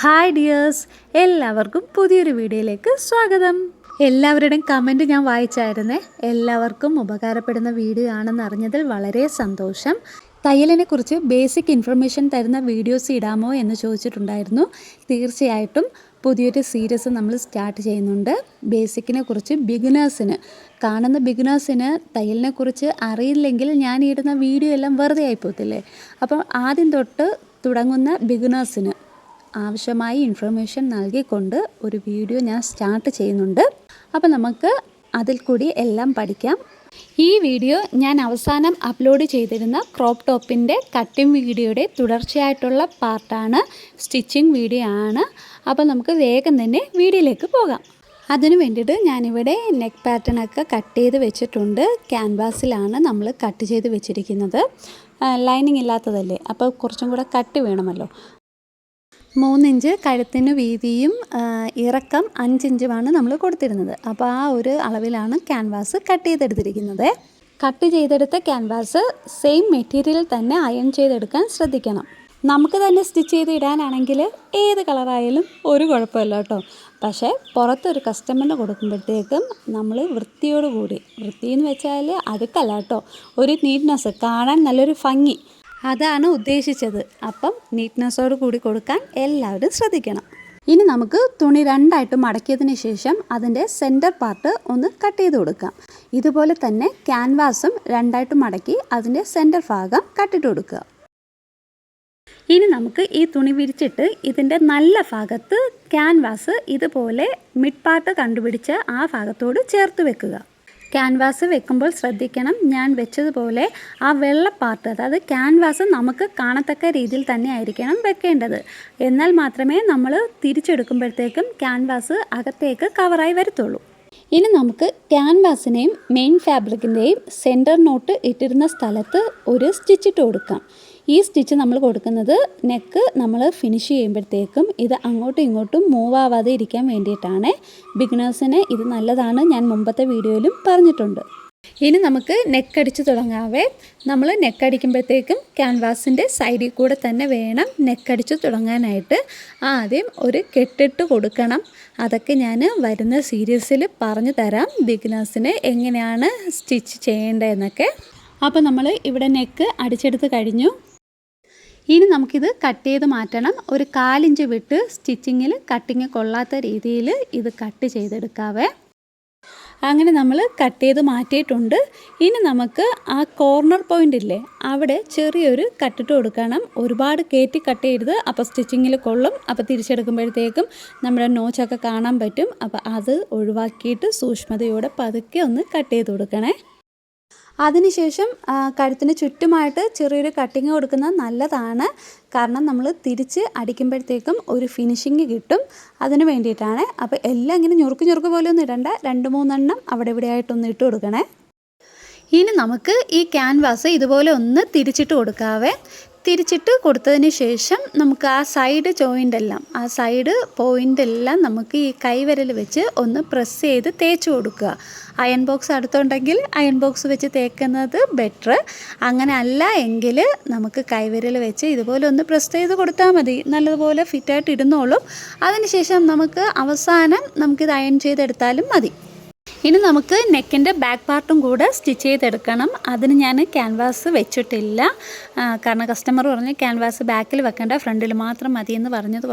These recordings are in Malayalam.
ഹായ് ഡിയേഴ്സ് എല്ലാവർക്കും പുതിയൊരു വീഡിയോയിലേക്ക് സ്വാഗതം. എല്ലാവരുടെയും കമന്റ് ഞാൻ വായിച്ചായിരുന്നേ. എല്ലാവർക്കും ഉപകാരപ്പെടുന്ന വീഡിയോ ആണെന്ന് അറിഞ്ഞതിൽ വളരെ സന്തോഷം. തയ്യലിനെ കുറിച്ച് ബേസിക് ഇൻഫർമേഷൻ തരുന്ന വീഡിയോസ് ഇടാമോ എന്ന് ചോദിച്ചിട്ടുണ്ടായിരുന്നു. തീർച്ചയായിട്ടും പുതിയൊരു സീരീസ് നമ്മൾ സ്റ്റാർട്ട് ചെയ്യുന്നുണ്ട്. ബേസിക്കിനെ കുറിച്ച് ബിഗിനേഴ്സിന് കാണുന്ന ബിഗിനേഴ്സിന് തയ്യലിനെ കുറിച്ച് അറിയില്ലെങ്കിൽ ഞാൻ ഇടുന്ന വീഡിയോ എല്ലാം വെറുതെ ആയിപ്പോത്തില്ലേ അപ്പോൾ ആദ്യം തൊട്ട് തുടങ്ങുന്ന ബിഗിനേഴ്സിന് ആവശ്യമായ ഇൻഫർമേഷൻ നൽകിക്കൊണ്ട് ഒരു വീഡിയോ ഞാൻ സ്റ്റാർട്ട് ചെയ്യുന്നുണ്ട്. അപ്പോൾ നമുക്ക് അതിൽ കൂടി എല്ലാം പഠിക്കാം. ഈ വീഡിയോ ഞാൻ അവസാനം അപ്ലോഡ് ചെയ്തിരുന്ന ക്രോപ്പ് ടോപ്പിന്റെ കട്ടിംഗ് വീഡിയോയുടെ തുടർച്ചയായിട്ടുള്ള പാർട്ടാണ് സ്റ്റിച്ചിങ് വീഡിയോ ആണ്. അപ്പോൾ നമുക്ക് വേഗം തന്നെ വീഡിയോയിലേക്ക് പോകാം. അതിന് വേണ്ടിയിട്ട് ഞാനിവിടെ നെക്ക് പാറ്റേൺ ഒക്കെ കട്ട് ചെയ്ത് വെച്ചിട്ടുണ്ട്. ക്യാൻവാസിലാണ് നമ്മൾ കട്ട് ചെയ്ത് വെച്ചിരിക്കുന്നത്. ലൈനിങ് ഇല്ലാത്തതല്ലേ? അപ്പോൾ കുറച്ചും കൂടെ കട്ട് വേണമല്ലോ. മൂന്നിഞ്ച് കഴുത്തിന് വീതിയും ഇറക്കം അഞ്ചിഞ്ചുമാണ് നമ്മൾ കൊടുത്തിരുന്നത്. അപ്പോൾ ആ ഒരു അളവിലാണ് ക്യാൻവാസ് കട്ട് ചെയ്തെടുത്തിരിക്കുന്നത്. കട്ട് ചെയ്തെടുത്ത ക്യാൻവാസ് സെയിം മെറ്റീരിയൽ തന്നെ അയൺ ചെയ്തെടുക്കാൻ ശ്രദ്ധിക്കണം. നമുക്ക് തന്നെ സ്റ്റിച്ച് ചെയ്ത് ഇടാനാണെങ്കിൽ ഏത് കളറായാലും ഒരു കുഴപ്പമില്ല കേട്ടോ. പക്ഷേ പുറത്തൊരു കസ്റ്റമറിന് കൊടുക്കുമ്പോഴത്തേക്കും നമ്മൾ വൃത്തിയോടുകൂടി വൃത്തി എന്ന് വെച്ചാൽ അടുക്കല്ല കേട്ടോ. ഒരു നീറ്റ്നെസ് കാണാൻ നല്ലൊരു ഭംഗി. അതാണ് ഉദ്ദേശിച്ചത്. അപ്പം നീറ്റ്നെസ്സോട് കൂടി കൊടുക്കാൻ എല്ലാവരും ശ്രദ്ധിക്കണം. ഇനി നമുക്ക് തുണി രണ്ടായിട്ട് മടക്കിയതിന് ശേഷം അതിന്റെ സെന്റർ പാർട്ട് ഒന്ന് കട്ട് ചെയ്ത് കൊടുക്കാം. ഇതുപോലെ തന്നെ ക്യാൻവാസും രണ്ടായിട്ട് മടക്കി അതിന്റെ സെന്റർ ഭാഗം കട്ടിട്ട് കൊടുക്കുക. ഇനി നമുക്ക് ഈ തുണി വിരിച്ചിട്ട് ഇതിന്റെ നല്ല ഭാഗത്ത് ക്യാൻവാസ് ഇതുപോലെ മിഡ് പാർട്ട് കണ്ടുപിടിച്ച് ആ ഭാഗത്തോട് ചേർത്ത് വെക്കുക. ക്യാൻവാസ് വെക്കുമ്പോൾ ശ്രദ്ധിക്കണം. ഞാൻ വെച്ചതുപോലെ ആ വെള്ള പാർട്ട് അതായത് ക്യാൻവാസ് നമുക്ക് കാണത്തക്ക രീതിയിൽ തന്നെ ആയിരിക്കണം വെക്കേണ്ടത്. എന്നാൽ മാത്രമേ നമ്മൾ തിരിച്ചെടുക്കുമ്പോഴത്തേക്കും ക്യാൻവാസ് അകത്തേക്ക് കവറായി വരത്തുള്ളൂ. ഇനി നമുക്ക് ക്യാൻവാസിനെയും മെയിൻ ഫാബ്രിക്കിന്റെയും സെന്റർ നോട്ട് ഇട്ടിരുന്ന സ്ഥലത്ത് ഒരു സ്റ്റിച്ചിട്ട് കൊടുക്കാം. ഈ സ്റ്റിച്ച് നമ്മൾ കൊടുക്കുന്നത് നെക്ക് നമ്മൾ ഫിനിഷ് ചെയ്യുമ്പോഴത്തേക്കും ഇത് അങ്ങോട്ടും ഇങ്ങോട്ടും മൂവ് ആവാതെ ഇരിക്കാൻ വേണ്ടിയിട്ടാണ്. ബിഗിനേഴ്സിന് ഇത് നല്ലതാണ്. ഞാൻ മുമ്പത്തെ വീഡിയോയിലും പറഞ്ഞിട്ടുണ്ട്. ഇനി നമുക്ക് നെക്ക് അടിച്ച് തുടങ്ങാവേ. നമ്മൾ നെക്ക് അടിക്കുമ്പോഴത്തേക്കും ക്യാൻവാസിന്റെ സൈഡിൽ കൂടെ തന്നെ വേണം നെക്ക് അടിച്ച് തുടങ്ങാനായിട്ട്. ആദ്യം ഒരു കെട്ടിട്ട് കൊടുക്കണം. അതൊക്കെ ഞാൻ വരുന്ന സീരീസിൽ പറഞ്ഞു തരാം. ബിഗിനേഴ്സിന് എങ്ങനെയാണ് സ്റ്റിച്ച് ചെയ്യേണ്ടതെന്നൊക്കെ. അപ്പോൾ നമ്മൾ ഇവിടെ നെക്ക് അടിച്ചെടുത്ത് കഴിഞ്ഞു. ഇനി നമുക്കിത് കട്ട് ചെയ്ത് മാറ്റണം. ഒരു കാലിഞ്ച് വിട്ട് സ്റ്റിച്ചിങ്ങിൽ കട്ടിങ് കൊള്ളാത്ത രീതിയിൽ ഇത് കട്ട് ചെയ്തെടുക്കാവേ. അങ്ങനെ നമ്മൾ കട്ട് ചെയ്ത് മാറ്റിയിട്ടുണ്ട്. ഇനി നമുക്ക് ആ കോർണർ പോയിന്റ് ഇല്ലേ അവിടെ ചെറിയൊരു കട്ടിട്ട് കൊടുക്കണം. ഒരുപാട് കയറ്റി കട്ട് ചെയ്യരുത്. അപ്പോൾ സ്റ്റിച്ചിങ്ങിൽ കൊള്ളും. അപ്പോൾ തിരിച്ചെടുക്കുമ്പോഴത്തേക്കും നമ്മുടെ നോച്ചൊക്കെ കാണാൻ പറ്റും. അപ്പോൾ അത് ഒഴിവാക്കിയിട്ട് സൂക്ഷ്മതയോടെ പതുക്കെ ഒന്ന് കട്ട് ചെയ്ത് കൊടുക്കണേ. അതിനുശേഷം കഴുത്തിന് ചുറ്റുമായിട്ട് ചെറിയൊരു കട്ടിങ് കൊടുക്കുന്നത് നല്ലതാണ്. കാരണം നമ്മൾ തിരിച്ച് അടിക്കുമ്പോഴത്തേക്കും ഒരു ഫിനിഷിങ് കിട്ടും. അതിന് വേണ്ടിയിട്ടാണ്. അപ്പോൾ എല്ലാം ഇങ്ങനെ ഞുറുക്ക് ഞുറുക്ക് പോലെ ഒന്നും ഇടണ്ട. രണ്ട് മൂന്നെണ്ണം അവിടെ ഇവിടെ ആയിട്ടൊന്ന് ഇട്ട് കൊടുക്കണേ. ഇനി നമുക്ക് ഈ ക്യാൻവാസ് ഇതുപോലെ ഒന്ന് തിരിച്ചിട്ട് കൊടുക്കാവേ. തിരിച്ചിട്ട് കൊടുത്തതിന് ശേഷം നമുക്ക് ആ സൈഡ് ജോയിന്റ് എല്ലാം ആ സൈഡ് പോയിന്റ് എല്ലാം നമുക്ക് ഈ കൈവിരൽ വെച്ച് ഒന്ന് പ്രസ് ചെയ്ത് തേച്ച് കൊടുക്കുക. അയൺ ബോക്സ് അടുത്തുണ്ടെങ്കിൽ അയൺ ബോക്സ് വെച്ച് തേക്കുന്നത് ബെറ്റർ അങ്ങനെ അല്ല എങ്കിൽ നമുക്ക് കൈവിരൽ വെച്ച് ഇതുപോലെ ഒന്ന് പ്രസ് ചെയ്ത് കൊടുത്താൽ മതി. നല്ലതുപോലെ ഫിറ്റായിട്ട് ഇടുന്നോളും. അതിനുശേഷം നമുക്ക് അവസാനം നമുക്കിത് അയൺ ചെയ്തെടുത്താലും മതി. ഇനി നമുക്ക് നെക്കിന്റെ ബാക്ക് പാർട്ടും കൂടെ സ്റ്റിച്ച് ചെയ്തെടുക്കണം. അതിന് ഞാൻ ക്യാൻവാസ് വെച്ചിട്ടില്ല. കാരണം കസ്റ്റമർ പറഞ്ഞ് ക്യാൻവാസ് ബാക്കിൽ വെക്കേണ്ട ഫ്രണ്ടിൽ മാത്രം മതി എന്ന് പറഞ്ഞത്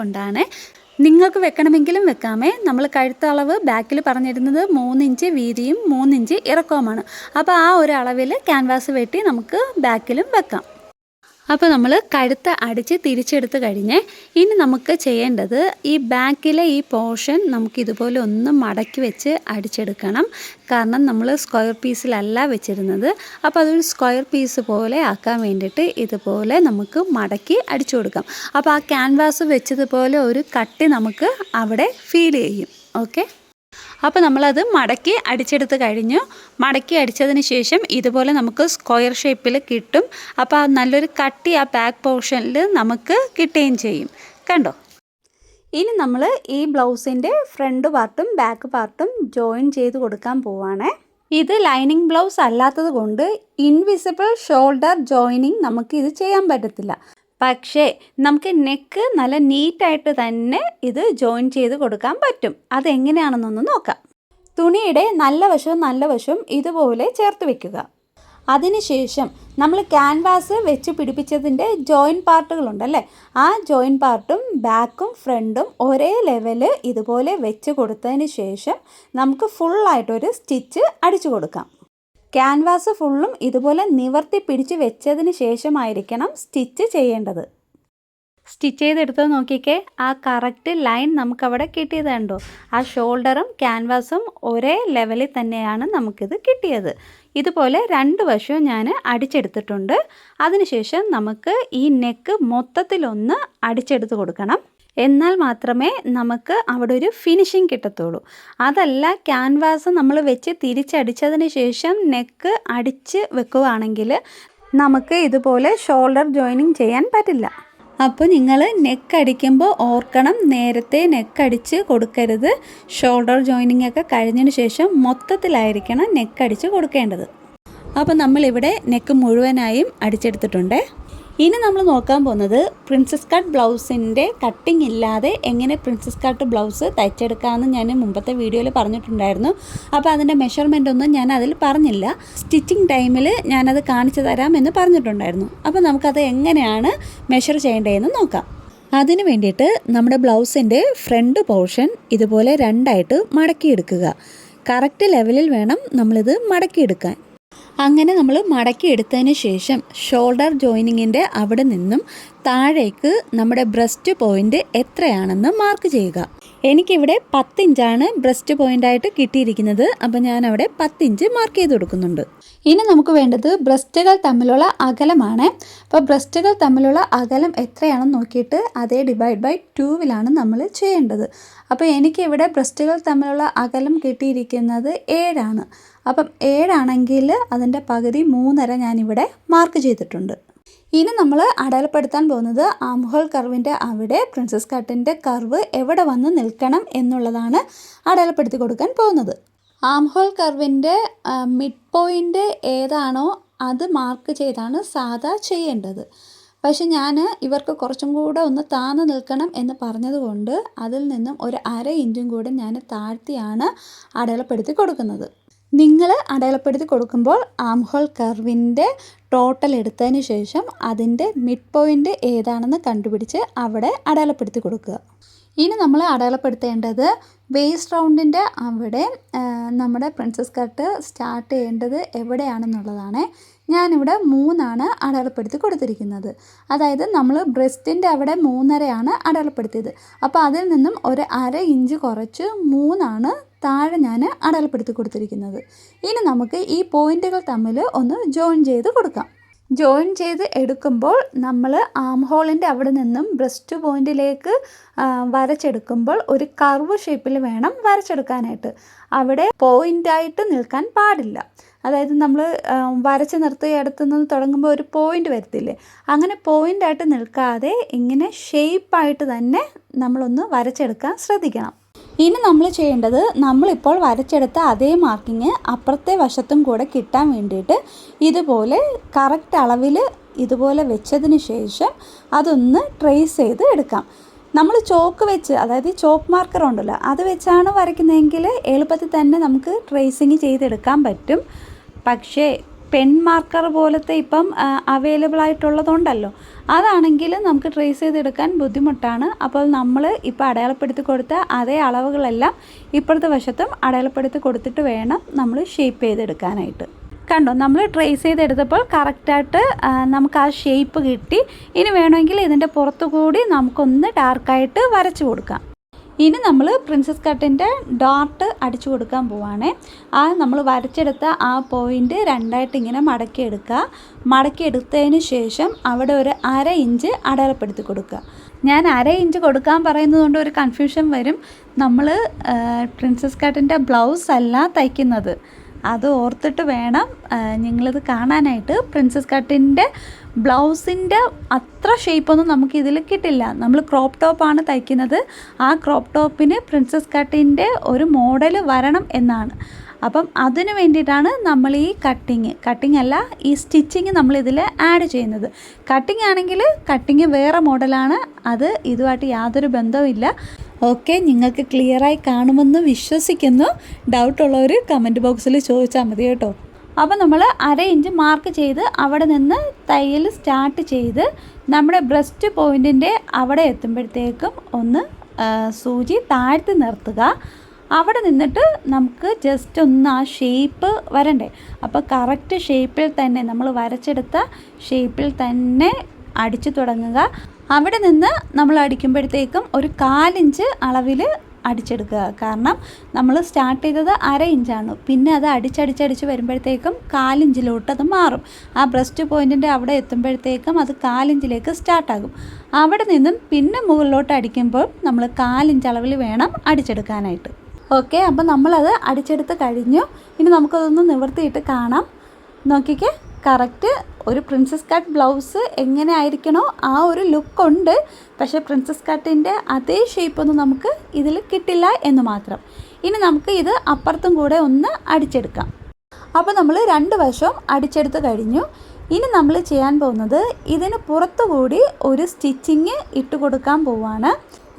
നിങ്ങൾക്ക് വെക്കണമെങ്കിലും വെക്കാമേ. നമ്മൾ കഴുത്തളവ് ബാക്കിൽ പറഞ്ഞിരുന്നത് മൂന്നിഞ്ച് വീതിയും മൂന്നിഞ്ച് ഇറക്കവുമാണ്. അപ്പോൾ ആ ഒരു അളവിൽ ക്യാൻവാസ് വെട്ടി നമുക്ക് ബാക്കിലും വെക്കാം. അപ്പോൾ നമ്മൾ കഴുത്ത് അടിച്ച് തിരിച്ചെടുത്ത് കഴിഞ്ഞ് ഇനി നമുക്ക് ചെയ്യേണ്ടത് ഈ ബാക്കിലെ ഈ പോർഷൻ നമുക്ക് ഇതുപോലെ ഒന്ന് മടക്കി വെച്ച് അടിച്ചെടുക്കണം. കാരണം നമ്മൾ സ്ക്വയർ പീസിലല്ല വെച്ചിരുന്നത്. അപ്പോൾ അതൊരു സ്ക്വയർ പീസ് പോലെ ആക്കാൻ വേണ്ടിയിട്ട് ഇതുപോലെ നമുക്ക് മടക്കി അടിച്ചു കൊടുക്കാം. അപ്പോൾ ആ ക്യാൻവാസ് വെച്ചതുപോലെ ഒരു കട്ടി നമുക്ക് അവിടെ ഫീൽ ചെയ്യും. ഓക്കെ? അപ്പോൾ നമ്മളത് മടക്കി അടിച്ചെടുത്ത് കഴിഞ്ഞു മടക്കി അടിച്ചതിന് ശേഷം ഇതുപോലെ നമുക്ക് സ്ക്വയർ ഷേപ്പിൽ കിട്ടും. അപ്പോൾ ആ നല്ലൊരു കട്ടി ആ ബാക്ക് പോർഷനിൽ നമുക്ക് കിട്ടുകയും ചെയ്യും. കണ്ടോ? ഇനി നമ്മൾ ഈ ബ്ലൗസിന്റെ ഫ്രണ്ട് പാർട്ടും ബാക്ക് പാർട്ടും ജോയിൻ ചെയ്ത് കൊടുക്കാൻ പോവാണ്. ഇത് ലൈനിങ് ബ്ലൗസ് അല്ലാത്തത് കൊണ്ട് ഇൻവിസിബിൾ ഷോൾഡർ ജോയിനിങ് നമുക്ക് ഇത് ചെയ്യാൻ പറ്റത്തില്ല. പക്ഷേ നമുക്ക് നെക്ക് നല്ല നീറ്റായിട്ട് തന്നെ ഇത് ജോയിൻ ചെയ്ത് കൊടുക്കാൻ പറ്റും. അതെങ്ങനെയാണെന്നൊന്ന് നോക്കാം. തുണിയുടെ നല്ല വശവും നല്ല വശവും ഇതുപോലെ ചേർത്ത് വെക്കുക. അതിനുശേഷം നമ്മൾ ക്യാൻവാസ് വെച്ച് പിടിപ്പിച്ചതിന്റെ ജോയിൻ പാർട്ടുകളുണ്ടല്ലേ ആ ജോയിൻ പാർട്ടും ബാക്കും ഫ്രണ്ടും ഒരേ ലെവൽ ഇതുപോലെ വെച്ച് കൊടുത്തതിന് ശേഷം നമുക്ക് ഫുള്ളായിട്ടൊരു സ്റ്റിച്ച് അടിച്ചു കൊടുക്കാം. ക്യാൻവാസ് ഫുള്ളും ഇതുപോലെ നിവർത്തി പിടിച്ച് വെച്ചതിന് ശേഷമായിരിക്കണം സ്റ്റിച്ച് ചെയ്യേണ്ടത്. സ്റ്റിച്ച് ചെയ്തെടുത്തത് നോക്കിക്കേ ആ കറക്റ്റ് ലൈൻ നമുക്കവിടെ കിട്ടിയത് കണ്ടോ? ആ ഷോൾഡറും ക്യാൻവാസും ഒരേ ലെവലിൽ തന്നെയാണ് നമുക്കിത് കിട്ടിയത്. ഇതുപോലെ രണ്ട് വശവും ഞാൻ അടിച്ചെടുത്തിട്ടുണ്ട്. അതിനുശേഷം നമുക്ക് ഈ നെക്ക് മൊത്തത്തിലൊന്ന് അടിച്ചെടുത്ത് കൊടുക്കണം. എന്നാൽ മാത്രമേ നമുക്ക് അവിടെ ഒരു ഫിനിഷിങ് കിട്ടത്തുള്ളൂ. അതല്ല ക്യാൻവാസ് നമ്മൾ വെച്ച് തിരിച്ചടിച്ചതിന് ശേഷം നെക്ക് അടിച്ച് വെക്കുകയാണെങ്കിൽ നമുക്ക് ഇതുപോലെ ഷോൾഡർ ജോയിനിങ് ചെയ്യാൻ പറ്റില്ല. അപ്പോൾ നിങ്ങൾ നെക്ക് അടിക്കുമ്പോൾ ഓർക്കണം നേരത്തെ നെക്ക് അടിച്ച് കൊടുക്കരുത്. ഷോൾഡർ ജോയിനിങ് ഒക്കെ കഴിഞ്ഞതിന് ശേഷം മൊത്തത്തിലായിരിക്കണം നെക്ക് അടിച്ച് കൊടുക്കേണ്ടത്. അപ്പോൾ നമ്മളിവിടെ നെക്ക് മുഴുവനായും അടിച്ചെടുത്തിട്ടുണ്ട്. ഇനി നമ്മൾ നോക്കാൻ പോകുന്നത് പ്രിൻസസ് കട്ട് ബ്ലൗസിന്റെ കട്ടിംഗ് ഇല്ലാതെ എങ്ങനെ പ്രിൻസസ് കട്ട് ബ്ലൗസ് തയ്ച്ചെടുക്കാമെന്ന് ഞാൻ മുമ്പത്തെ വീഡിയോയിൽ പറഞ്ഞിട്ടുണ്ടായിരുന്നു. അപ്പോൾ അതിന്റെ മെഷർമെന്റ് ഒന്നും ഞാൻ അതിൽ പറഞ്ഞില്ല. സ്റ്റിച്ചിങ് ടൈമിൽ ഞാനത് കാണിച്ചു തരാം എന്ന് പറഞ്ഞിട്ടുണ്ടായിരുന്നു. അപ്പോൾ നമുക്കത് എങ്ങനെയാണ് മെഷർ ചെയ്യേണ്ടതെന്ന് നോക്കാം. അതിന് വേണ്ടിയിട്ട് നമ്മുടെ ബ്ലൗസിന്റെ ഫ്രണ്ട് പോർഷൻ ഇതുപോലെ രണ്ടായിട്ട് മടക്കിയെടുക്കുക. കറക്റ്റ് ലെവലിൽ വേണം നമ്മളിത് മടക്കിയെടുക്കാൻ. അങ്ങനെ നമ്മൾ മടക്കി എടുത്തതിന് ശേഷം ഷോൾഡർ ജോയിനിങ്ങിന്റെ അവിടെ നിന്നും താഴേക്ക് നമ്മുടെ ബ്രസ്റ്റ് പോയിന്റ് എത്രയാണെന്ന് മാർക്ക് ചെയ്യുക. എനിക്കിവിടെ പത്തിഞ്ചാണ് ബ്രസ്റ്റ് പോയിന്റായിട്ട് കിട്ടിയിരിക്കുന്നത്. അപ്പോൾ ഞാൻ അവിടെ പത്തിഞ്ച് മാർക്ക് ചെയ്ത് കൊടുക്കുന്നുണ്ട്. ഇനി നമുക്ക് വേണ്ടത് ബ്രസ്റ്റുകൾ തമ്മിലുള്ള അകലമാണ്. അപ്പോൾ ബ്രസ്റ്റുകൾ തമ്മിലുള്ള അകലം എത്രയാണെന്ന് നോക്കിയിട്ട് അതേ ഡിവൈഡ് ബൈ ടൂവിലാണ് നമ്മൾ ചെയ്യേണ്ടത്. അപ്പോൾ എനിക്കിവിടെ ബ്രസ്റ്റുകൾ തമ്മിലുള്ള അകലം കിട്ടിയിരിക്കുന്നത് ഏഴാണ്. അപ്പം ഏഴാണെങ്കിൽ അതിന്റെ പകുതി മൂന്നര ഞാനിവിടെ മാർക്ക് ചെയ്തിട്ടുണ്ട്. ഇനി നമ്മൾ അടയാളപ്പെടുത്താൻ പോകുന്നത് ആംഹോൾ കർവിന്റെ അവിടെ പ്രിൻസസ് കട്ടിന്റെ കർവ് എവിടെ വന്ന് നിൽക്കണം എന്നുള്ളതാണ് അടയാളപ്പെടുത്തി കൊടുക്കാൻ പോകുന്നത്. ആംഹോൾ കർവിന്റെ മിഡ് പോയിന്റ് ഏതാണോ അത് മാർക്ക് ചെയ്താണ് സാധാ ചെയ്യേണ്ടത്. പക്ഷെ ഞാൻ ഇവർക്ക് കുറച്ചും കൂടെ ഒന്ന് താന്ന് നിൽക്കണം എന്ന് പറഞ്ഞതുകൊണ്ട് അതിൽ നിന്നും ഒരു അര ഇഞ്ചും കൂടെ ഞാൻ താഴ്ത്തിയാണ് അടയാളപ്പെടുത്തി കൊടുക്കുന്നത്. നിങ്ങൾ അടയാളപ്പെടുത്തി കൊടുക്കുമ്പോൾ ആംഹോൾ കർവിന്റെ ടോട്ടൽ എടുത്തതിന് ശേഷം അതിന്റെ മിഡ് പോയിന്റ് ഏതാണെന്ന് കണ്ടുപിടിച്ച് അവിടെ അടയാളപ്പെടുത്തി കൊടുക്കുക. ഇനി നമ്മൾ അടയാളപ്പെടുത്തേണ്ടത് വേസ്റ്റ് റൗണ്ടിന്റെ അവിടെ നമ്മുടെ പ്രിൻസസ് കട്ട് സ്റ്റാർട്ട് ചെയ്യേണ്ടത് എവിടെയാണെന്നുള്ളതാണ്. ഞാനിവിടെ മൂന്നാണ് അടയാളപ്പെടുത്തി കൊടുത്തിരിക്കുന്നത്. അതായത് നമ്മൾ ബ്രസ്റ്റിന്റെ അവിടെ മൂന്നരയാണ് അടയാളപ്പെടുത്തിയത്. അപ്പോൾ അതിൽ നിന്നും ഒരു അര ഇഞ്ച് കുറച്ച് മൂന്നാണ് താഴെ ഞാൻ അടയാളപ്പെടുത്തി കൊടുത്തിരിക്കുന്നത്. ഇനി നമുക്ക് ഈ പോയിന്റുകൾ തമ്മിൽ ഒന്ന് ജോയിൻ ചെയ്ത് കൊടുക്കാം. ജോയിൻ ചെയ്ത് എടുക്കുമ്പോൾ നമ്മൾ ആം ഹോളിന്റെ അവിടെ നിന്നും ബ്രസ്റ്റ് പോയിന്റിലേക്ക് വരച്ചെടുക്കുമ്പോൾ ഒരു കർവ് ഷേപ്പിൽ വേണം വരച്ചെടുക്കാനായിട്ട്. അവിടെ പോയിന്റായിട്ട് നിൽക്കാൻ പാടില്ല. അതായത് നമ്മൾ വരച്ച് നിർത്തി അടുത്ത് നിന്ന് തുടങ്ങുമ്പോൾ ഒരു പോയിന്റ് വരത്തില്ലേ? അങ്ങനെ പോയിന്റായിട്ട് നിൽക്കാതെ ഇങ്ങനെ ഷേപ്പായിട്ട് തന്നെ നമ്മളൊന്ന് വരച്ചെടുക്കാൻ ശ്രദ്ധിക്കണം. ഇനി നമ്മൾ ചെയ്യേണ്ടത് നമ്മളിപ്പോൾ വരച്ചെടുത്ത അതേ മാർക്കിങ് അപ്പുറത്തെ വശത്തും കൂടെ കിട്ടാൻ വേണ്ടിയിട്ട് ഇതുപോലെ കറക്റ്റ് അളവിൽ ഇതുപോലെ വെച്ചതിന് ശേഷം അതൊന്ന് ട്രേസ് ചെയ്ത് എടുക്കാം. നമ്മൾ ചോക്ക് വെച്ച് അതായത് ചോക്ക് മാർക്കർ ഉണ്ടല്ലോ അത് വെച്ചാണ് വരയ്ക്കുന്നതെങ്കിൽ എളുപ്പത്തിൽ തന്നെ നമുക്ക് ട്രേസിങ് ചെയ്തെടുക്കാൻ പറ്റും. പക്ഷേ പെൻ മാർക്കർ പോലത്തെ ഇപ്പം അവൈലബിൾ ആയിട്ടുള്ളതുണ്ടല്ലോ. അതാണെങ്കിൽ നമുക്ക് ട്രേസ് ചെയ്തെടുക്കാൻ ബുദ്ധിമുട്ടാണ്. അപ്പോൾ നമ്മൾ ഇപ്പോൾ അടയാളപ്പെടുത്തി കൊടുത്ത അതേ അളവുകളെല്ലാം ഇപ്പോഴത്തെ വശത്തും അടയാളപ്പെടുത്തി കൊടുത്തിട്ട് വേണം നമ്മൾ ഷേപ്പ് ചെയ്തെടുക്കാനായിട്ട്. കണ്ടോ നമ്മൾ ട്രേസ് ചെയ്തെടുത്തപ്പോൾ കറക്റ്റായിട്ട് നമുക്ക് ആ ഷേപ്പ് കിട്ടി. ഇനി വേണമെങ്കിൽ ഇതിന്റെ പുറത്തു കൂടി നമുക്കൊന്ന് ഡാർക്കായിട്ട് വരച്ചു കൊടുക്കാം. ഇനി നമ്മൾ പ്രിൻസസ് കട്ടിന്റെ ഡോട്ട് അടിച്ചു കൊടുക്കാൻ പോവാണ്. ആ നമ്മൾ വരച്ചെടുത്ത ആ പോയിന്റ് രണ്ടായിട്ട് ഇങ്ങനെ മടക്കിയെടുക്കുക മടക്കിയെടുത്തതിന് ശേഷം അവിടെ ഒരു അര ഇഞ്ച് അടയാളപ്പെടുത്തി കൊടുക്കുക. ഞാൻ അര ഇഞ്ച് കൊടുക്കാൻ പറയുന്നതുകൊണ്ട് ഒരു കൺഫ്യൂഷൻ വരും. നമ്മൾ പ്രിൻസസ് കട്ടിന്റെ ബ്ലൗസ് അല്ല തയ്ക്കുന്നത്. അത് ഓർത്തിട്ട് വേണം നിങ്ങളിത് കാണാനായിട്ട് പ്രിൻസസ് കട്ടിന്റെ ബ്ലൗസിന്റെ അത്ര ഷേപ്പൊന്നും നമുക്ക് ഇതിൽ കിട്ടില്ല. നമ്മൾ ക്രോപ്പ് ടോപ്പാണ് തയ്ക്കുന്നത്. ആ ക്രോപ്പ് ടോപ്പിന് പ്രിൻസസ് കട്ടിന്റെ ഒരു മോഡൽ വരണം എന്നാണ്. അപ്പം അതിന് വേണ്ടിയിട്ടാണ് നമ്മൾ ഈ കട്ടിങ് കട്ടിങ് അല്ല ഈ സ്റ്റിച്ചിങ് നമ്മൾ ഇതിൽ ആഡ് ചെയ്യുന്നത്. കട്ടിങ് ആണെങ്കിൽ കട്ടിങ് വേറെ മോഡലാണ് അത് ഇതുമായിട്ട് യാതൊരു ബന്ധവുമില്ല ഓക്കെ നിങ്ങൾക്ക് ക്ലിയറായി കാണുമെന്ന് വിശ്വസിക്കുന്നു. ഡൗട്ടുള്ളവർ കമന്റ് ബോക്സിൽ ചോദിച്ചാൽ മതി കേട്ടോ. അപ്പോൾ നമ്മൾ അര ഇഞ്ച് മാർക്ക് ചെയ്ത് അവിടെ നിന്ന് തയ്യൽ സ്റ്റാർട്ട് ചെയ്ത് നമ്മുടെ ബ്രസ്റ്റ് പോയിന്റിന്റെ അവിടെ എത്തുമ്പോഴത്തേക്കും ഒന്ന് സൂചി താഴ്ത്തി നിർത്തുക. അവിടെ നിന്നിട്ട് നമുക്ക് ജസ്റ്റ് ഒന്ന് ആ ഷേപ്പ് വരണ്ടേ. അപ്പോൾ കറക്റ്റ് ഷേപ്പിൽ തന്നെ നമ്മൾ വരച്ചെടുത്ത ഷേപ്പിൽ തന്നെ അടിച്ചു തുടങ്ങുക. അവിടെ നിന്ന് നമ്മൾ അടിക്കുമ്പോഴത്തേക്കും ഒരു കാലിഞ്ച് അളവിൽ അടിച്ചെടുക്കുക. കാരണം നമ്മൾ സ്റ്റാർട്ട് ചെയ്തത് അര ഇഞ്ചാണ്. പിന്നെ അത് അടിച്ചടിച്ചടിച്ച് വരുമ്പോഴത്തേക്കും കാലിഞ്ചിലോട്ട് അത് മാറും. ആ ബ്രസ്റ്റ് പോയിന്റിന്റെ അവിടെ എത്തുമ്പോഴത്തേക്കും അത് കാലിഞ്ചിലേക്ക് സ്റ്റാർട്ടാകും അവിടെ നിന്നും പിന്നെ മുകളിലോട്ട് അടിക്കുമ്പോൾ നമ്മൾ കാലിഞ്ച് അളവിൽ വേണം അടിച്ചെടുക്കാനായിട്ട്. ഓക്കെ അപ്പോൾ നമ്മളത് അടിച്ചെടുത്ത് കഴിഞ്ഞു. ഇനി നമുക്കതൊന്ന് നിവർത്തിയിട്ട് കാണാം. നോക്കിക്കേ. കറക്റ്റ് ഒരു പ്രിൻസസ് കട്ട് ബ്ലൗസ് എങ്ങനെ ആയിരിക്കണോ ആ ഒരു ലുക്കുണ്ട് പക്ഷേ പ്രിൻസസ് കട്ടിന്റെ അതേ ഷേപ്പൊന്നും നമുക്ക് ഇതിൽ കിട്ടില്ല എന്ന് മാത്രം. ഇനി നമുക്ക് ഇത് അപ്പുറത്തും കൂടെ ഒന്ന് അടിച്ചെടുക്കാം. അപ്പോൾ നമ്മൾ രണ്ട് വശവും അടിച്ചെടുത്ത് കഴിഞ്ഞു. ഇനി നമ്മൾ ചെയ്യാൻ പോകുന്നത് ഇതിന് പുറത്തുകൂടി ഒരു സ്റ്റിച്ചിങ് ഇട്ട് കൊടുക്കാൻ പോവാണ്.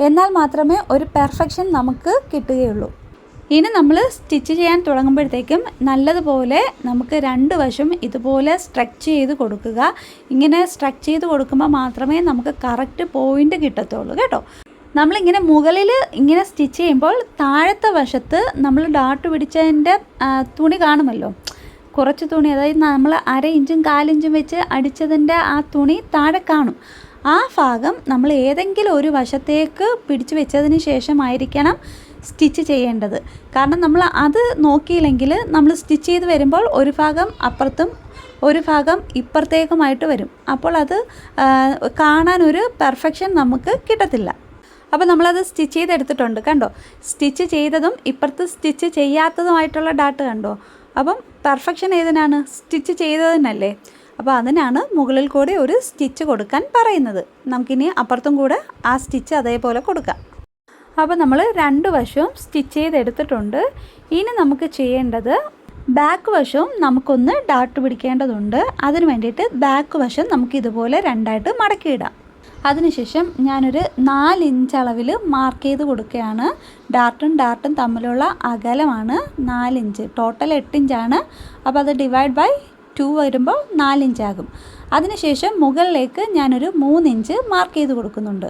എന്നാൽ മാത്രമേ ഒരു പെർഫെക്ഷൻ നമുക്ക് കിട്ടുകയുള്ളൂ. ഇനി നമ്മൾ സ്റ്റിച്ച് ചെയ്യാൻ തുടങ്ങുമ്പോഴത്തേക്കും നല്ലതുപോലെ നമുക്ക് രണ്ട് വശം ഇതുപോലെ സ്ട്രെച്ച് ചെയ്ത് കൊടുക്കുക. ഇങ്ങനെ സ്ട്രെച്ച് ചെയ്ത് കൊടുക്കുമ്പോൾ മാത്രമേ നമുക്ക് കറക്റ്റ് പോയിന്റ് കിട്ടത്തുള്ളൂ കേട്ടോ? നമ്മളിങ്ങനെ മുകളിൽ ഇങ്ങനെ സ്റ്റിച്ച് ചെയ്യുമ്പോൾ താഴത്തെ വശത്ത് നമ്മൾ ഡാട്ട് പിടിച്ചതിന്റെ തുണി കാണുമല്ലോ? കുറച്ച് തുണി അതായത് നമ്മൾ അര ഇഞ്ചും കാലിഞ്ചും വെച്ച് അടിച്ചതിന്റെ ആ തുണി താഴെ കാണും. ആ ഭാഗം നമ്മൾ ഏതെങ്കിലും ഒരു വശത്തേക്ക് പിടിച്ചു വെച്ചതിന് ശേഷമായിരിക്കണം സ്റ്റിച്ച് ചെയ്യേണ്ടത്. കാരണം നമ്മൾ അത് നോക്കിയില്ലെങ്കിൽ നമ്മൾ സ്റ്റിച്ച് ചെയ്ത് വരുമ്പോൾ ഒരു ഭാഗം അപ്പുറത്തും ഒരു ഭാഗം ഇപ്പുറത്തേക്കുമായിട്ട് വരും. അപ്പോൾ അത് കാണാനൊരു പെർഫെക്ഷൻ നമുക്ക് കിട്ടത്തില്ല. അപ്പോൾ നമ്മളത് സ്റ്റിച്ച് ചെയ്തെടുത്തിട്ടുണ്ട് കണ്ടോ? സ്റ്റിച്ച് ചെയ്തതും ഇപ്പുറത്ത് സ്റ്റിച്ച് ചെയ്യാത്തതുമായിട്ടുള്ള ഡാട്ട് കണ്ടോ? അപ്പം പെർഫെക്ഷൻ ഏതിനാണ്? സ്റ്റിച്ച് ചെയ്തതിനല്ലേ. അപ്പോൾ അതിനാണ് മുകളിൽ കൂടെ ഒരു സ്റ്റിച്ച് കൊടുക്കാൻ പറയുന്നത്. നമുക്കിനി അപ്പുറത്തും കൂടെ ആ സ്റ്റിച്ച് അതേപോലെ കൊടുക്കാം. അപ്പോൾ നമ്മൾ രണ്ട് വശവും സ്റ്റിച്ച് ചെയ്തെടുത്തിട്ടുണ്ട്. ഇനി നമുക്ക് ചെയ്യേണ്ടത് ബാക്ക് വശവും നമുക്കൊന്ന് ഡാട്ട് പിടിക്കേണ്ടതുണ്ട്. അതിന് വേണ്ടിയിട്ട് ബാക്ക് വശം നമുക്ക് ഇതുപോലെ രണ്ടായിട്ട് മടക്കിയിടാം. അതിനുശേഷം ഞാനൊരു ഇഞ്ച് അളവിൽ മാർക്ക് ചെയ്ത് കൊടുക്കുകയാണ്. ഡാർട്ടും ഡാർട്ടും തമ്മിലുള്ള അകലമാണ് നാലിഞ്ച് ടോട്ടൽ എട്ട് ഇഞ്ചാണ് അപ്പോൾ അത് ഡിവൈഡ് ബൈ ടു വരുമ്പോൾ നാലിഞ്ചാകും അതിനുശേഷം മുകളിലേക്ക് ഞാനൊരു മൂന്നിഞ്ച് മാർക്ക് ചെയ്ത് കൊടുക്കുന്നുണ്ട്.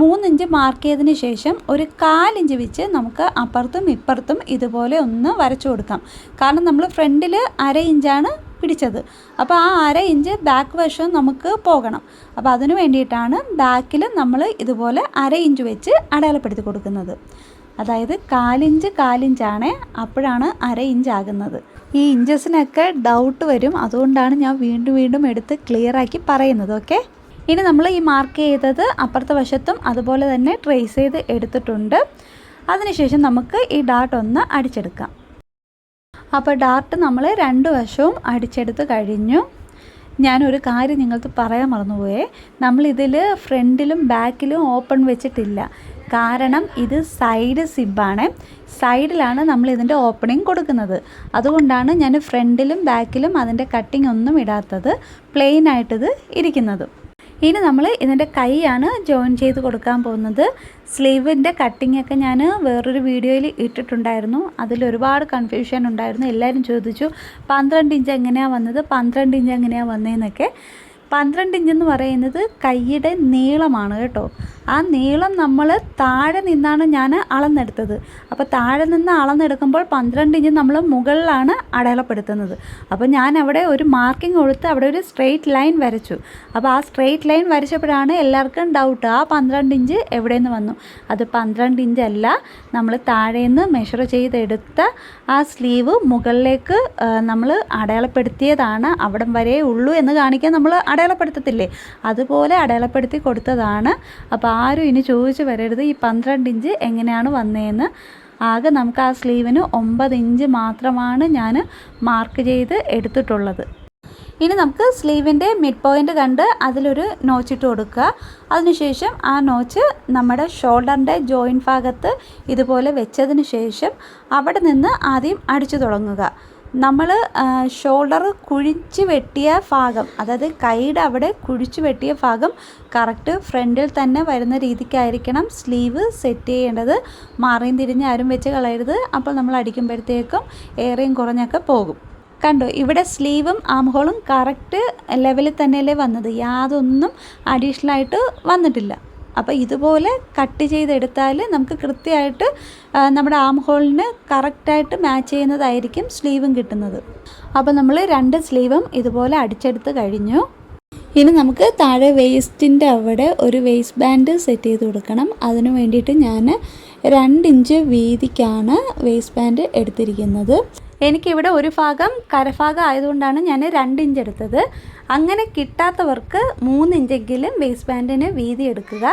മൂന്നിഞ്ച് മാർക്ക് ചെയ്തതിന് ശേഷം ഒരു കാലിഞ്ച് വെച്ച് നമുക്ക് അപ്പുറത്തും ഇപ്പുറത്തും ഇതുപോലെ ഒന്ന് വരച്ചു കൊടുക്കാം. കാരണം നമ്മൾ ഫ്രണ്ടിൽ അര ഇഞ്ചാണ് പിടിച്ചത്. അപ്പോൾ ആ അര ഇഞ്ച് ബാക്ക് വശം നമുക്ക് പോകണം. അപ്പോൾ അതിനു വേണ്ടിയിട്ടാണ് ബാക്കിൽ നമ്മൾ ഇതുപോലെ അര ഇഞ്ച് വെച്ച് അടയാളപ്പെടുത്തി കൊടുക്കുന്നത്. അതായത് കാലിഞ്ച് കാലിഞ്ചാണ് അപ്പോഴാണ് അര ഇഞ്ച് ആകുന്നത്. ഈ ഇഞ്ചസിനൊക്കെ ഡൗട്ട് വരും. അതുകൊണ്ടാണ് ഞാൻ വീണ്ടും വീണ്ടും എടുത്ത് ക്ലിയറാക്കി പറയുന്നത്. ഓക്കെ ഇനി നമ്മൾ ഈ മാർക്ക് ചെയ്തത് അപ്പുറത്തെ വശത്തും അതുപോലെ തന്നെ ട്രേസ് ചെയ്ത് എടുത്തിട്ടുണ്ട്. അതിനുശേഷം നമുക്ക് ഈ ഡാർട്ട് ഒന്ന് അടിച്ചെടുക്കാം. അപ്പോൾ ഡാർട്ട് നമ്മൾ രണ്ട് വശവും അടിച്ചെടുത്ത് കഴിഞ്ഞു. ഞാനൊരു കാര്യം നിങ്ങൾക്ക് പറയാൻ മറന്നുപോയേ. നമ്മളിതിൽ ഫ്രണ്ടിലും ബാക്കിലും ഓപ്പൺ വെച്ചിട്ടില്ല. കാരണം ഇത് സൈഡ് സിബാണ് സൈഡിലാണ് നമ്മൾ ഇതിന്റെ ഓപ്പണിംഗ് കൊടുക്കുന്നത്. അതുകൊണ്ടാണ് ഞാൻ ഫ്രണ്ടിലും ബാക്കിലും അതിന്റെ കട്ടിംഗ് ഒന്നും ഇടാത്തത്. പ്ലെയിനായിട്ടിത് ഇരിക്കുന്നതും ഇരിക്കുന്നത്. ഇനി നമ്മൾ ഇതിന്റെ കൈയാണ് ജോയിൻ ചെയ്ത് കൊടുക്കാൻ പോകുന്നത്. സ്ലീവിന്റെ കട്ടിംഗ് ഒക്കെ ഞാൻ വേറൊരു വീഡിയോയിൽ ഇട്ടിട്ടുണ്ടായിരുന്നു. അതിൽ ഒരുപാട് കൺഫ്യൂഷൻ ഉണ്ടായിരുന്നു. എല്ലാവരും ചോദിച്ചു പന്ത്രണ്ട് ഇഞ്ച് എങ്ങനെയാണ് വന്നത്? പന്ത്രണ്ട് ഇഞ്ച് എങ്ങനെയാണ് വന്നതെന്നൊക്കെ പന്ത്രണ്ട് ഇഞ്ച് എന്ന് പറയുന്നത് കൈയുടെ നീളമാണ് കേട്ടോ. ആ നീളം നമ്മൾ താഴെ നിന്നാണ് ഞാൻ അളന്നെടുത്തത്. അപ്പോൾ താഴെ നിന്ന് അളന്നെടുക്കുമ്പോൾ പന്ത്രണ്ട് ഇഞ്ച് നമ്മൾ മുകളിലാണ് അടയാളപ്പെടുത്തുന്നത്. അപ്പോൾ ഞാൻ അവിടെ ഒരു മാർക്കിംഗ് കൊടുത്ത് അവിടെ ഒരു സ്ട്രെയിറ്റ് ലൈൻ വരച്ചു. അപ്പോൾ ആ സ്ട്രെയിറ്റ് ലൈൻ വരച്ചപ്പോഴാണ് എല്ലാവർക്കും ഡൗട്ട് ആ പന്ത്രണ്ട് ഇഞ്ച് എവിടെ നിന്ന് വന്നു? അത് പന്ത്രണ്ട് ഇഞ്ച് അല്ല നമ്മൾ താഴേന്ന് മെഷർ ചെയ്തെടുത്ത ആ സ്ലീവ് മുകളിലേക്ക് നമ്മൾ അടയാളപ്പെടുത്തിയതാണ്. അവിടം വരെ ഉള്ളൂ എന്ന് കാണിക്കാൻ നമ്മൾ അടയാളപ്പെടുത്തത്തില്ലേ? അതുപോലെ അടയാളപ്പെടുത്തി കൊടുത്തതാണ്. അപ്പോൾ ആരും ഇനി ചോദിച്ച് വരരുത്. ഈ പന്ത്രണ്ട് ഇഞ്ച് എങ്ങനെയാണ് വന്നതെന്ന് ആകെ നമുക്ക് ആ സ്ലീവിന് ഒമ്പത് ഇഞ്ച് മാത്രമാണ് ഞാൻ മാർക്ക് ചെയ്ത് എടുത്തിട്ടുള്ളത്. ഇനി നമുക്ക് സ്ലീവിന്റെ മിഡ് പോയിന്റ് കണ്ട് അതിലൊരു നോച്ചിട്ട് കൊടുക്കുക. അതിനുശേഷം ആ നോച്ച് നമ്മുടെ ഷോൾഡറിന്റെ ജോയിൻ ഭാഗത്ത് ഇതുപോലെ വെച്ചതിന് ശേഷം അവിടെ നിന്ന് ആദ്യം അടിച്ചു തുടങ്ങുക. നമ്മൾ ഷോൾഡർ കുഴിച്ച് വെട്ടിയ ഭാഗം അതായത് കൈയുടെ അവിടെ കുഴിച്ച് വെട്ടിയ ഭാഗം കറക്റ്റ് ഫ്രണ്ടിൽ തന്നെ വരുന്ന രീതിക്കായിരിക്കണം സ്ലീവ് സെറ്റ് ചെയ്യേണ്ടത്. മാറിയും തിരിഞ്ഞ് ആരും വെച്ച് കളയരുത്. അപ്പോൾ നമ്മൾ അടിക്കുമ്പോഴത്തേക്കും ഏറെയും കുറഞ്ഞൊക്കെ പോകും. കണ്ടോ? ഇവിടെ സ്ലീവും ആംഹോളും കറക്റ്റ് ലെവലിൽ തന്നെയല്ലേ വന്നത്. യാതൊന്നും അഡീഷണലായിട്ട് വന്നിട്ടില്ല. അപ്പോൾ ഇതുപോലെ കട്ട് ചെയ്തെടുത്താൽ നമുക്ക് കൃത്യമായിട്ട് നമ്മുടെ ആം ഹോളിന് കറക്റ്റായിട്ട് മാച്ച് ചെയ്യുന്നതായിരിക്കും സ്ലീവും കിട്ടുന്നത്. അപ്പോൾ നമ്മൾ രണ്ട് സ്ലീവും ഇതുപോലെ അടിച്ചെടുത്ത് കഴിഞ്ഞു. ഇനി നമുക്ക് താഴെ വേസ്റ്റിന്റെ അവിടെ ഒരു വേസ്റ്റ് ബാൻഡ് സെറ്റ് ചെയ്ത് കൊടുക്കണം. അതിനു വേണ്ടിയിട്ട് ഞാൻ രണ്ട് ഇഞ്ച് വീതിക്കാണ് വേസ്റ്റ് ബാൻഡ് എടുത്തിരിക്കുന്നത്. എനിക്കിവിടെ ഒരു ഭാഗം കരഭാഗം ആയതുകൊണ്ടാണ് ഞാൻ രണ്ട് ഇഞ്ച് എടുത്തത്. അങ്ങനെ കിട്ടാത്തവർക്ക് മൂന്ന് ഇഞ്ചെങ്കിലും വേസ്റ്റ് ബാൻഡിന് വീതി എടുക്കുക.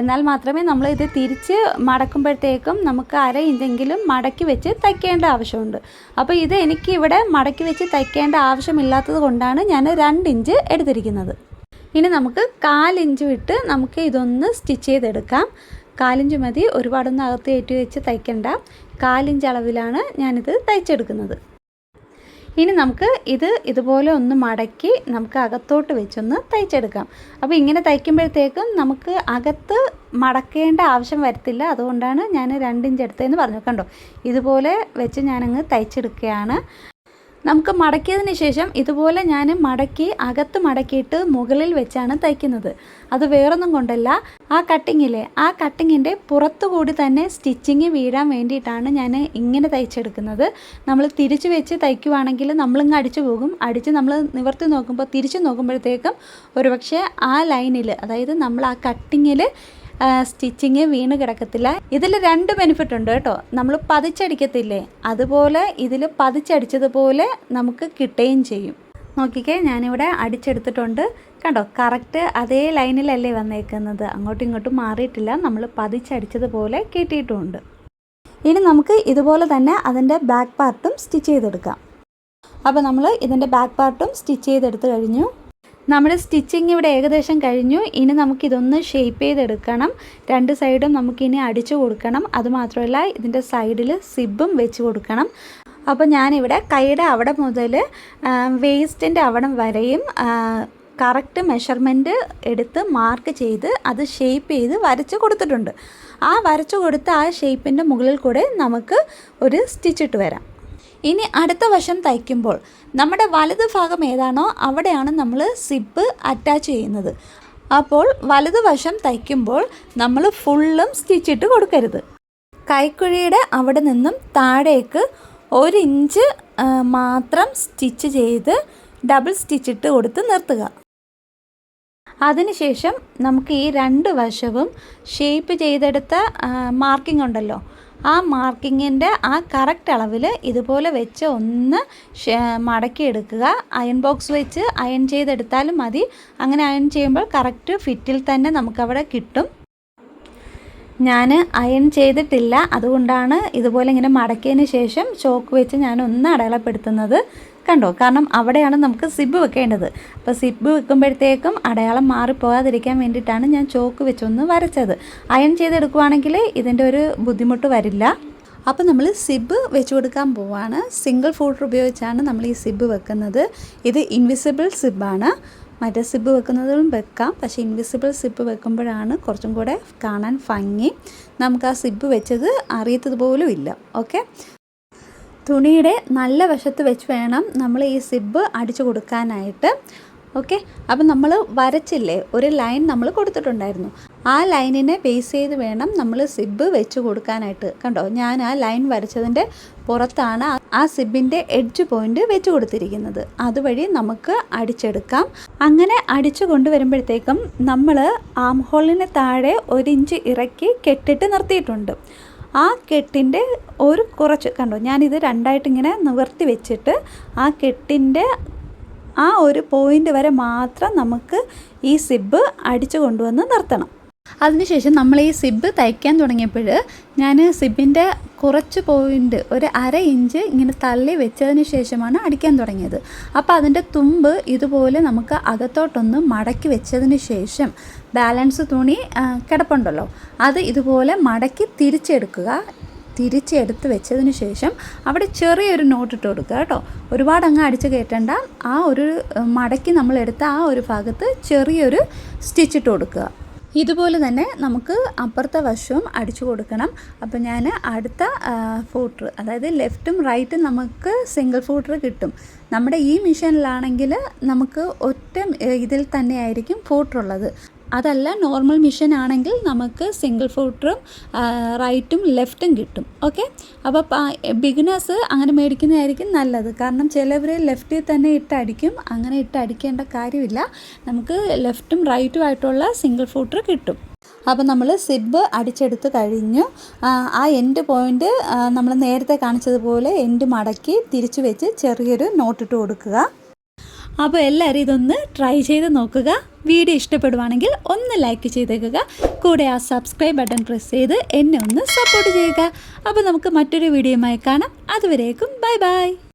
എന്നാൽ മാത്രമേ നമ്മൾ ഇത് തിരിച്ച് മടക്കുമ്പോഴത്തേക്കും നമുക്ക് അര ഇഞ്ചെങ്കിലും മടക്കി വെച്ച് തയ്ക്കേണ്ട ആവശ്യമുണ്ട്. അപ്പോൾ ഇത് എനിക്ക് ഇവിടെ മടക്കി വെച്ച് തയ്ക്കേണ്ട ആവശ്യമില്ലാത്തത് കൊണ്ടാണ് ഞാൻ രണ്ട് ഇഞ്ച് എടുത്തിരിക്കുന്നത്. ഇനി നമുക്ക് കാലിഞ്ച് വിട്ട് നമുക്ക് ഇതൊന്ന് സ്റ്റിച്ച് ചെയ്തെടുക്കാം. കാലിഞ്ച് മതി. ഒരുപാടൊന്നും അകത്ത് കയറ്റി വെച്ച് തയ്ക്കണ്ട. കാലിഞ്ച് അളവിലാണ് ഞാനിത് തയ്ച്ചെടുക്കുന്നത്. ഇനി നമുക്ക് ഇത് ഇതുപോലെ ഒന്ന് മടക്കി നമുക്ക് അകത്തോട്ട് വെച്ചൊന്ന് തയ്ച്ചെടുക്കാം. അപ്പോൾ ഇങ്ങനെ തയ്ക്കുമ്പോഴത്തേക്കും നമുക്ക് അകത്ത് മടക്കേണ്ട ആവശ്യം വരത്തില്ല. അതുകൊണ്ടാണ് ഞാൻ രണ്ടിഞ്ച് എടുത്തതെന്ന് പറഞ്ഞു കണ്ടോ? ഇതുപോലെ വെച്ച് ഞാനങ്ങ് തയ്ച്ചെടുക്കുകയാണ്. നമുക്ക് മടക്കിയതിന് ശേഷം ഇതുപോലെ ഞാൻ മടക്കി അകത്ത് മടക്കിയിട്ട് മുകളിൽ വെച്ചാണ് തയ്ക്കുന്നത്. അത് വേറൊന്നും കൊണ്ടല്ല. ആ കട്ടിങ്ങിലെ ആ കട്ടിങ്ങിന്റെ പുറത്തു കൂടി തന്നെ സ്റ്റിച്ചിങ് വീഴാൻ വേണ്ടിയിട്ടാണ് ഞാൻ ഇങ്ങനെ തയ്ച്ചെടുക്കുന്നത്. നമ്മൾ തിരിച്ച് വെച്ച് തയ്ക്കുവാണെങ്കിൽ നമ്മളിങ്ങ് അടിച്ചു പോകും. അടിച്ച് നമ്മൾ നിവർത്തി നോക്കുമ്പോൾ തിരിച്ച് നോക്കുമ്പോഴത്തേക്കും ഒരുപക്ഷെ ആ ലൈനിൽ അതായത് നമ്മൾ ആ കട്ടിങ്ങിൽ സ്റ്റിച്ചിങ് വീണ് കിടക്കത്തില്ല. ഇതിൽ രണ്ട് ബെനിഫിറ്റ് ഉണ്ട് കേട്ടോ. നമ്മൾ പതിച്ചടിക്കത്തില്ലേ? അതുപോലെ ഇതിൽ പതിച്ചടിച്ചതുപോലെ നമുക്ക് കിട്ടുകയും ചെയ്യും. നോക്കിക്കേ ഞാനിവിടെ അടിച്ചെടുത്തിട്ടുണ്ട്. കണ്ടോ കറക്റ്റ് അതേ ലൈനിലല്ലേ വന്നേക്കുന്നത്. അങ്ങോട്ടും ഇങ്ങോട്ടും മാറിയിട്ടില്ല. നമ്മൾ പതിച്ചടിച്ചതുപോലെ കിട്ടിയിട്ടുമുണ്ട് ഇനി നമുക്ക് ഇതുപോലെ തന്നെ അതിന്റെ ബാക്ക് പാർട്ടും സ്റ്റിച്ച് ചെയ്തെടുക്കാം. അപ്പോൾ നമ്മൾ ഇതിന്റെ ബാക്ക് പാർട്ടും സ്റ്റിച്ച് ചെയ്തെടുത്ത് കഴിഞ്ഞു. നമ്മുടെ സ്റ്റിച്ചിങ് ഇവിടെ ഏകദേശം കഴിഞ്ഞു. ഇനി നമുക്കിതൊന്ന് ഷേപ്പ് ചെയ്തെടുക്കണം. രണ്ട് സൈഡും നമുക്കിനി അടിച്ചു കൊടുക്കണം. അതുമാത്രമല്ല ഇതിന്റെ സൈഡിൽ സിബും വെച്ച് കൊടുക്കണം. അപ്പോൾ ഞാനിവിടെ കൈയുടെ അവിടെ മുതൽ വേസ്റ്റിന്റെ അവിടം വരെയും കറക്റ്റ് മെഷർമെന്റ് എടുത്ത് മാർക്ക് ചെയ്ത് അത് ഷേപ്പ് ചെയ്ത് വരച്ച് കൊടുത്തിട്ടുണ്ട്. ആ വരച്ചു കൊടുത്ത ആ ഷേപ്പിന്റെ മുകളിൽ കൂടെ നമുക്ക് ഒരു സ്റ്റിച്ചിട്ട് വരാം. ഇനി അടുത്ത വശം തയ്ക്കുമ്പോൾ നമ്മുടെ വലത് ഭാഗം ഏതാണോ അവിടെയാണ് നമ്മൾ സിപ്പ് അറ്റാച്ച് ചെയ്യുന്നത്. അപ്പോൾ വലതുവശം തയ്ക്കുമ്പോൾ നമ്മൾ ഫുള്ളും സ്റ്റിച്ചിട്ട് കൊടുക്കരുത്. കൈക്കുഴിയുടെ അവിടെ നിന്നും താഴേക്ക് ഒരു ഇഞ്ച് മാത്രം സ്റ്റിച്ച് ചെയ്ത് ഡബിൾ സ്റ്റിച്ചിട്ട് കൊടുത്ത് നിർത്തുക. അതിനുശേഷം നമുക്ക് ഈ രണ്ട് വശവും ഷേപ്പ് ചെയ്തെടുത്ത മാർക്കിംഗ് ഉണ്ടല്ലോ. ആ മാർക്കിങ്ങിന്റെ ആ കറക്റ്റ് അളവിൽ ഇതുപോലെ വെച്ച് ഒന്ന് മടക്കിയെടുക്കുക അയൺ ബോക്സ് വെച്ച് അയൺ ചെയ്തെടുത്താലും മതി. അങ്ങനെ അയൺ ചെയ്യുമ്പോൾ കറക്റ്റ് ഫിറ്റിൽ തന്നെ നമുക്കവിടെ കിട്ടും. ഞാൻ അയൺ ചെയ്തിട്ടില്ല. അതുകൊണ്ടാണ് ഇതുപോലെ ഇങ്ങനെ മടക്കിയതിന് ശേഷം ചോക്ക് വെച്ച് ഞാൻ ഒന്ന് അടയാളപ്പെടുത്തുന്നത്. കണ്ടോ? കാരണം അവിടെയാണ് നമുക്ക് സിബ് വെക്കേണ്ടത്. അപ്പോൾ സിബ് വെക്കുമ്പോഴത്തേക്കും അടയാളം മാറിപ്പോകാതിരിക്കാൻ വേണ്ടിയിട്ടാണ് ഞാൻ ചോക്ക് വെച്ചൊന്ന് വരച്ചത്. അയൺ ചെയ്തെടുക്കുവാണെങ്കിൽ ഇതിന്റെ ഒരു ബുദ്ധിമുട്ട് വരില്ല. അപ്പോൾ നമ്മൾ സിബ് വെച്ച് കൊടുക്കാൻ പോവാണ്. സിംഗിൾ ഫോൾഡർ ഉപയോഗിച്ചാണ് നമ്മൾ ഈ സിബ് വെക്കുന്നത്. ഇത് ഇൻവിസിബിൾ സിബാണ്. മറ്റേ സിബ് വെക്കുന്നതും വെക്കാം. പക്ഷേ ഇൻവിസിബിൾ സിബ് വെക്കുമ്പോഴാണ് കുറച്ചും കൂടെ കാണാൻ ഭംഗി. നമുക്ക് ആ സിബ് വെച്ചത് അറിയത്തത് പോലും ഇല്ല. ഓക്കെ? തുണിയുടെ നല്ല വശത്ത് വെച്ച് വേണം നമ്മൾ ഈ സിബ് അടിച്ചു കൊടുക്കാനായിട്ട്. ഓക്കെ? അപ്പം നമ്മൾ വരച്ചില്ലേ? ഒരു ലൈൻ നമ്മൾ കൊടുത്തിട്ടുണ്ടായിരുന്നു. ആ ലൈനിനെ ബേസ് ചെയ്ത് വേണം നമ്മൾ സിബ് വെച്ച് കൊടുക്കാനായിട്ട്. കണ്ടോ? ഞാൻ ആ ലൈൻ വരച്ചതിന്റെ പുറത്താണ് ആ- സിബിന്റെ എഡ്ജ് പോയിന്റ് വെച്ച് കൊടുത്തിരിക്കുന്നത്. അതുവഴി നമുക്ക് അടിച്ചെടുക്കാം. അങ്ങനെ അടിച്ചു കൊണ്ടുവരുമ്പോഴത്തേക്കും നമ്മൾ ആം ഹോളിന് താഴെ ഒരു ഇഞ്ച് ഇറക്കി കെട്ടിട്ട് നിർത്തിയിട്ടുണ്ട്. ആ കെട്ടിന്റെ ഒരു കുറച്ച് കണ്ടോ ഞാനിത് രണ്ടായിട്ട് ഇങ്ങനെ നിവർത്തി വെച്ചിട്ട് ആ കെട്ടിന്റെ ആ ഒരു പോയിന്റ് വരെ മാത്രം നമുക്ക് ഈ സിബ് അടിച്ചു കൊണ്ടുവന്ന് നിർത്തണം. അതിനുശേഷം നമ്മൾ ഈ സിബ് തയ്ക്കാൻ തുടങ്ങിയപ്പോൾ ഞാൻ സിബിന്റെ കുറച്ച് പോയിന്റ് ഒരു അര ഇഞ്ച് ഇങ്ങനെ തള്ളി വെച്ചതിന് ശേഷമാണ് അടിക്കാൻ തുടങ്ങിയത്. അപ്പോൾ അതിന്റെ തുമ്പ് ഇതുപോലെ നമുക്ക് അകത്തോട്ടൊന്ന് മടക്കി വെച്ചതിന് ശേഷം ബാലൻസ് തുണി കിടപ്പുണ്ടല്ലോ. അത് ഇതുപോലെ മടക്കി തിരിച്ചെടുക്കുക. തിരിച്ചെടുത്ത് വെച്ചതിന് ശേഷം അവിടെ ചെറിയൊരു നോട്ട് ഇട്ട് കൊടുക്കുക കേട്ടോ. ഒരുപാട് അങ്ങ് അടിച്ച് കയറ്റേണ്ട. ആ ഒരു മടക്കി നമ്മൾ എടുത്ത ആ ഒരു ഭാഗത്ത് ചെറിയൊരു സ്റ്റിച്ച് ഇട്ട് കൊടുക്കുക. ഇതുപോലെ തന്നെ നമുക്ക് അപ്പുറത്തെ വശവും അടിച്ചു കൊടുക്കണം. അപ്പോൾ ഞാൻ അടുത്ത ഫൂട്ടർ അതായത് ലെഫ്റ്റും റൈറ്റും നമുക്ക് സിംഗിൾ ഫൂട്ടർ കിട്ടും. നമ്മുടെ ഈ മിഷനിലാണെങ്കിൽ നമുക്ക് ഒറ്റ ഇതിൽ തന്നെയായിരിക്കും ഫൂട്ടർ ഉള്ളത്. അതല്ല നോർമൽ മിഷൻ ആണെങ്കിൽ നമുക്ക് സിംഗിൾ ഫൂട്ടറും റൈറ്റും ലെഫ്റ്റും കിട്ടും. ഓക്കെ അപ്പോൾ ബിഗിനേഴ്സ് അങ്ങനെ മേടിക്കുന്നതായിരിക്കും നല്ലത്. കാരണം ചിലവർ ലെഫ്റ്റിൽ തന്നെ ഇട്ടടിക്കും. അങ്ങനെ ഇട്ടടിക്കേണ്ട കാര്യമില്ല. നമുക്ക് ലെഫ്റ്റും റൈറ്റും ആയിട്ടുള്ള സിംഗിൾ ഫൂട്ടർ കിട്ടും. അപ്പോൾ നമ്മൾ സിബ് അടിച്ചെടുത്ത് കഴിഞ്ഞു. ആ, എൻഡ് പോയിന്റ് നമ്മൾ നേരത്തെ കാണിച്ചതുപോലെ എൻഡ് മടക്കി തിരിച്ചു വെച്ച് ചെറിയൊരു നോട്ടിട്ട് കൊടുക്കുക. അപ്പോൾ എല്ലാവരും ഇതൊന്ന് ട്രൈ ചെയ്ത് നോക്കുക. വീഡിയോ ഇഷ്ടപ്പെടുവാണെങ്കിൽ ഒന്ന് ലൈക്ക് ചെയ്തേക്കുക. കൂടെ ആ സബ്സ്ക്രൈബ് ബട്ടൺ പ്രസ് ചെയ്ത് എന്നെ ഒന്ന് സപ്പോർട്ട് ചെയ്യുക. അപ്പോൾ നമുക്ക് മറ്റൊരു വീഡിയോയുമായി കാണാം. അതുവരേക്കും ബൈ ബൈ